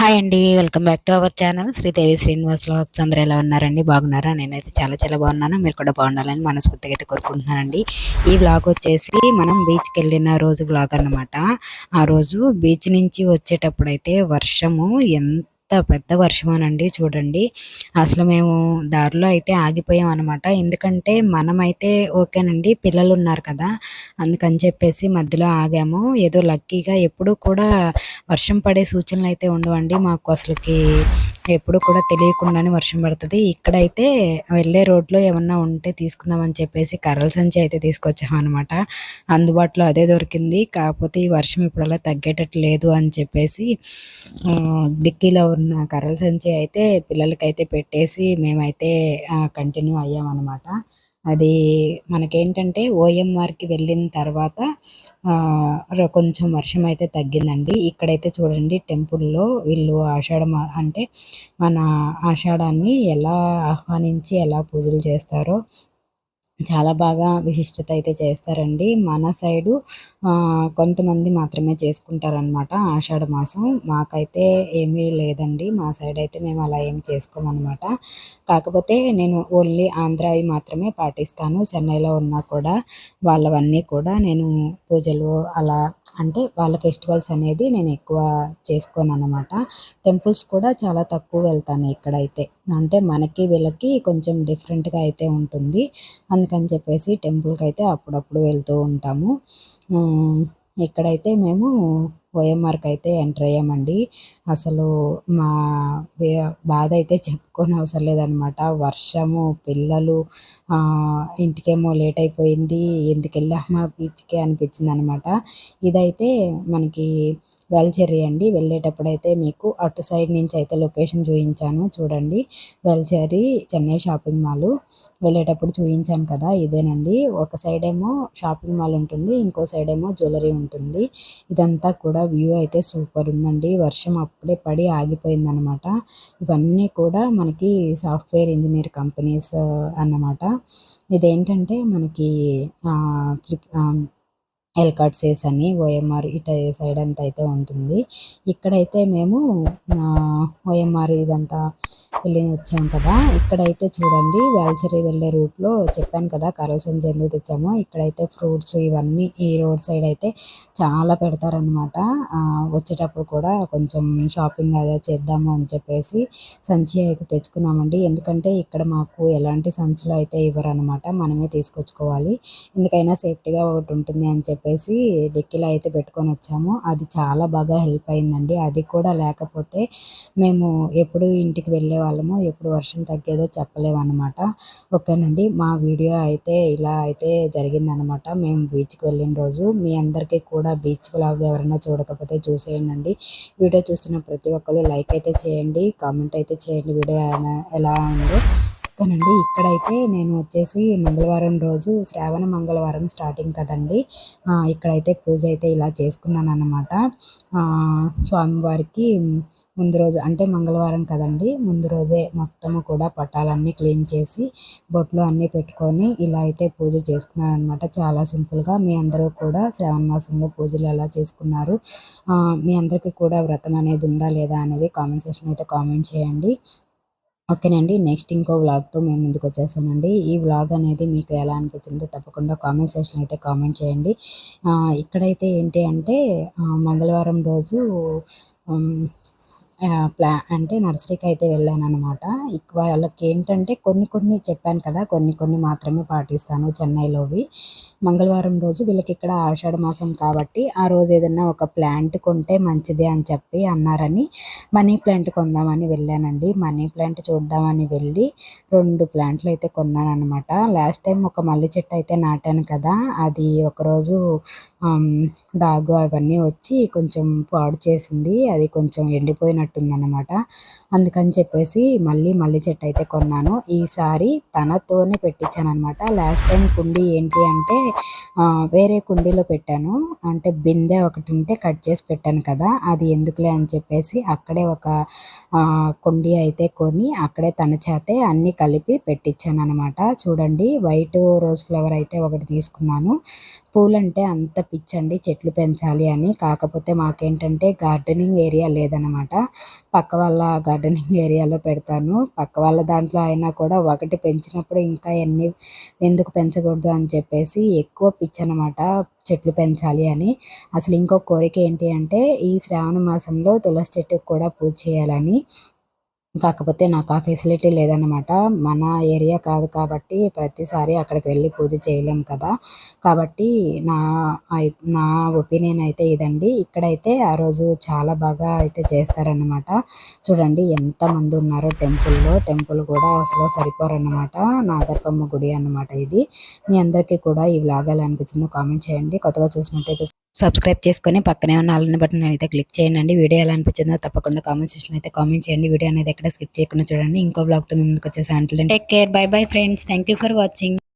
Hi అండి welcome back to our channel Sridevi Srinivas vlogs అందరూ ఎలా ఉన్నారండి? బాగున్నారా? నేనైతే చాలా చాలా బాగున్నాను. మీరు కూడా బాగుండాలని మనస్ఫూర్తిగా అయితే కోరుకుంటున్నానండి. ఈ వ్లాగ్ వచ్చేసి మనం బీచ్కి వెళ్ళిన రోజు వ్లాగ్ అన్నమాట. ఆ రోజు బీచ్ నుంచి వచ్చేటప్పుడు అయితే వర్షము ఎంత పెద్ద వర్షమేనండి చూడండి. అసలు మేము దారిలో అయితే ఆగిపోయాం అనమాట ఎందుకంటే మనమైతే ఓకేనండి పిల్లలు ఉన్నారు కదా. అందుకని చెప్పేసి మధ్యలో ఆగాము. ఏదో లక్కీగా ఎప్పుడూ కూడా వర్షం పడే సూచనలు అయితే ఉండవండి. మాకు అసలుకి ఎప్పుడు కూడా తెలియకుండానే వర్షం పడుతుంది. ఇక్కడైతే వెళ్ళే రోడ్లో ఏమన్నా ఉంటే తీసుకుందామని చెప్పేసి కర్రల సంచి అయితే తీసుకొచ్చాం అనమాట అందుబాటులో అదే దొరికింది. కాకపోతే ఈ వర్షం ఇప్పుడు అలా తగ్గేటట్టు లేదు అని చెప్పేసి డిక్కీలో ఉన్న కర్రల సంచి అయితే పిల్లలకైతే పెట్టేసి మేమైతే కంటిన్యూ అయ్యామన్నమాట. అది మనకేంటంటే ఓఎంఆర్కి వెళ్ళిన తర్వాత కొంచెం వర్షం అయితే తగ్గిందండి. ఇక్కడైతే చూడండి టెంపుల్లో వీళ్ళు ఆషాఢ అంటే మన ఆషాఢాన్ని ఎలా ఆహ్వానించి ఎలా పూజలు చేస్తారో చాలా బాగా విశిష్టత అయితే చేస్తారండి. మన సైడు కొంతమంది మాత్రమే చేసుకుంటారనమాట ఆషాఢ మాసం. మాకైతే ఏమీ లేదండి. మా సైడ్ అయితే మేము అలా ఏం చేసుకోమన్నమాట. కాకపోతే నేను ఓన్లీ ఆంధ్రావి మాత్రమే పాటిస్తాను. చెన్నైలో ఉన్నా కూడా వాళ్ళవన్నీ కూడా నేను పూజలు అలా అంటే వాళ్ళ ఫెస్టివల్స్ అనేది నేను ఎక్కువ చేసుకోను అనమాట టెంపుల్స్ కూడా చాలా తక్కువ వెళ్తాను ఇక్కడైతే. అంటే మనకి వీళ్ళకి కొంచెం డిఫరెంట్గా అయితే ఉంటుంది. అందుకని చెప్పేసి టెంపుల్కి అయితే అప్పుడప్పుడు వెళ్తూ ఉంటాము. ఇక్కడైతే మేము ఓఎంఆర్కి అయితే ఎంటర్ అయ్యామండి. అసలు మా బాధ అయితే చెప్పుకొని అవసరం లేదనమాట వర్షము పిల్లలు ఇంటికేమో లేట్ అయిపోయింది. ఎందుకు వెళ్ళామా బీచ్కి అనిపించింది అనమాట ఇదైతే మనకి వెల్చెర్రీ అండి. వెళ్ళేటప్పుడు అయితే మీకు అటు సైడ్ నుంచి అయితే లొకేషన్ చూపించాను చూడండి. Velachery Chennai shopping mall. వెళ్ళేటప్పుడు చూపించాను కదా ఇదేనండి. ఒక సైడ్ ఏమో షాపింగ్ మాల్ ఉంటుంది. ఇంకో సైడ్ ఏమో జ్యువెలరీ ఉంటుంది. ఇదంతా కూడా వ్యూ అయితే సూపర్ ఉందండి. వర్షం అప్పుడే పడి ఆగిపోయిందనమాట ఇవన్నీ కూడా మనకి సాఫ్ట్వేర్ ఇంజనీర్ కంపెనీస్ అన్నమాట. ఇదేంటంటే మనకి ఫ్లిప్ ఎల్కాట్సేస్ అని ఓఎంఆర్ ఇట సైడ్ అంతా అయితే ఉంటుంది. ఇక్కడైతే మేము ఓఎంఆర్ ఇదంతా వెళ్ళి వచ్చాం కదా. ఇక్కడైతే చూడండి వ్యాల్చరీ వెళ్ళే రూట్లో చెప్పాను కదా కరల్ సంచి ఎందుకు తెచ్చామో. ఇక్కడైతే ఫ్రూట్స్ ఇవన్నీ ఈ రోడ్ సైడ్ అయితే చాలా పెడతారనమాట వచ్చేటప్పుడు కూడా కొంచెం షాపింగ్ అదే చేద్దాము అని చెప్పేసి సంచి అయితే తెచ్చుకున్నామండి. ఎందుకంటే ఇక్కడ మాకు ఎలాంటి సంచులు అయితే ఇవ్వరు అనమాట మనమే తీసుకొచ్చుకోవాలి. ఎందుకైనా సేఫ్టీగా ఒకటి ఉంటుంది అని చెప్పేసి డిక్కీలో అయితే పెట్టుకొని వచ్చాము. అది చాలా బాగా హెల్ప్ అయిందండి. అది కూడా లేకపోతే మేము ఎప్పుడు ఇంటికి వెళ్ళే వాళ్ళము ఎప్పుడు వర్షం తగ్గేదో చెప్పలేమన్నమాట. ఓకేనండి మా వీడియో అయితే ఇలా అయితే జరిగిందనమాట మేము బీచ్కి వెళ్ళిన రోజు మీ అందరికీ కూడా బీచ్ బ్లాగ్ ఎవరైనా చూడకపోతే చూసేయండి. వీడియో చూస్తున్న ప్రతి ఒక్కరు లైక్ అయితే చేయండి కామెంట్ అయితే చేయండి. వీడియో ఎలా ఉందో ఓకేనండి. ఇక్కడైతే నేను వచ్చేసి మంగళవారం రోజు శ్రావణ మంగళవారం స్టార్టింగ్ కదండి. ఇక్కడైతే పూజ అయితే ఇలా చేసుకున్నాను అనమాట స్వామివారికి ముందు రోజు అంటే మంగళవారం కదండి. ముందు రోజే మొత్తము కూడా పటాలన్నీ క్లీన్ చేసి బొట్లు అన్నీ పెట్టుకొని ఇలా అయితే పూజ చేసుకున్నాను అనమాట చాలా సింపుల్గా మీ అందరూ కూడా శ్రావణ మాసంలో పూజలు ఎలా చేసుకున్నారు? మీ అందరికీ కూడా వ్రతం అనేది ఉందా లేదా అనేది కామెంట్ సెక్షన్ అయితే కామెంట్ చేయండి. ఓకేనండి నెక్స్ట్ ఇంకో వ్లాగ్తో మేము ముందుకు వచ్చేసానండి ఈ వ్లాగ్ అనేది మీకు ఎలా అనిపించిందో తప్పకుండా కామెంట్ సెక్షన్ అయితే కామెంట్ చేయండి. ఇక్కడైతే ఏంటి అంటే మంగళవారం రోజు ప్లా అంటే నర్సరీకి అయితే వెళ్ళాను అనమాట వాళ్ళకి ఏంటంటే కొన్ని కొన్ని చెప్పాను కదా కొన్ని కొన్ని మాత్రమే పాటిస్తాను చెన్నైలోవి. మంగళవారం రోజు వీళ్ళకి ఇక్కడ ఆషాఢ మాసం కాబట్టి ఆ రోజు ఏదన్నా ఒక ప్లాంట్ కొంటే మంచిదే అని చెప్పి అన్నారని మనీ ప్లాంట్ కొందామని వెళ్ళానండి. మనీ ప్లాంట్ చూద్దామని వెళ్ళి రెండు ప్లాంట్లు అయితే కొన్నాను అనమాట లాస్ట్ టైం ఒక మల్లె చెట్టు అయితే నాటాను కదా అది ఒకరోజు డాగు అవన్నీ వచ్చి కొంచెం పాడు చేసింది. అది కొంచెం ఎండిపోయినట్టు ఉన్నట్టుందన్నమాట అందుకని చెప్పేసి మళ్ళీ మల్లి చెట్టు అయితే కొన్నాను. ఈసారి తనతోనే పెట్టించాను అనమాట లాస్ట్ టైం కుండీ ఏంటి అంటే వేరే కుండీలో పెట్టాను. అంటే బిందె ఒకటి ఉంటే కట్ చేసి పెట్టాను కదా అది ఎందుకులే అని చెప్పేసి అక్కడే ఒక కుండీ అయితే కొని అక్కడే తన చేతే అన్నీ కలిపి పెట్టించాను అనమాట చూడండి వైట్ రోజ్ ఫ్లవర్ అయితే ఒకటి తీసుకున్నాను. పూలంటే అంత పిచ్చండి చెట్లు పెంచాలి అని. కాకపోతే మాకేంటంటే గార్డెనింగ్ ఏరియా లేదనమాట పక్క వాళ్ళ గార్డెనింగ్ ఏరియాలో పెడతాను. పక్క వాళ్ళ దాంట్లో అయినా కూడా ఒకటి పెంచినప్పుడు ఇంకా ఎన్ని ఎందుకు పెంచకూడదు అని చెప్పేసి ఎక్కువ పిచ్చి అనమాట చెట్లు పెంచాలి అని. అసలు ఇంకో కోరిక ఏంటి అంటే ఈ శ్రావణ మాసంలో తులసి చెట్టుకు కూడా పూజ చేయాలని. కాకపోతే నాకు ఆ ఫెసిలిటీ లేదనమాట మన ఏరియా కాదు కాబట్టి ప్రతిసారి అక్కడికి వెళ్ళి పూజ చేయలేం కదా. కాబట్టి నా నా ఒపీనియన్ అయితే ఇదండి. ఇక్కడైతే ఆ రోజు చాలా బాగా అయితే చేస్తారనమాట చూడండి ఎంత మంది ఉన్నారో టెంపుల్లో. టెంపుల్ కూడా అసలు సరిపోరనమాట నాగర్పమ్మ గుడి అన్నమాట ఇది. మీ అందరికీ కూడా ఈ వ్లాగ్ ఎలా అనిపించిందో కామెంట్ చేయండి. కొత్తగా చూసినట్టయితే సబ్స్క్రైబ్ చేసుకొని పక్కనే ఉన్న ఆల్ బటన్ అయితే క్లిక్ చేయండి. వీడియో ఎలా అనిపించిందో తప్పకుండా కామెంట్ సెక్షన్ అయితే కామెంట్ చేయండి. వీడియో అనేది ఎక్కడ స్కిప్ చేయకుండా చూడండి. ఇంకో బ్లాగ్తో ముందుకు వచ్చేసి take care bye bye friends thank you for watching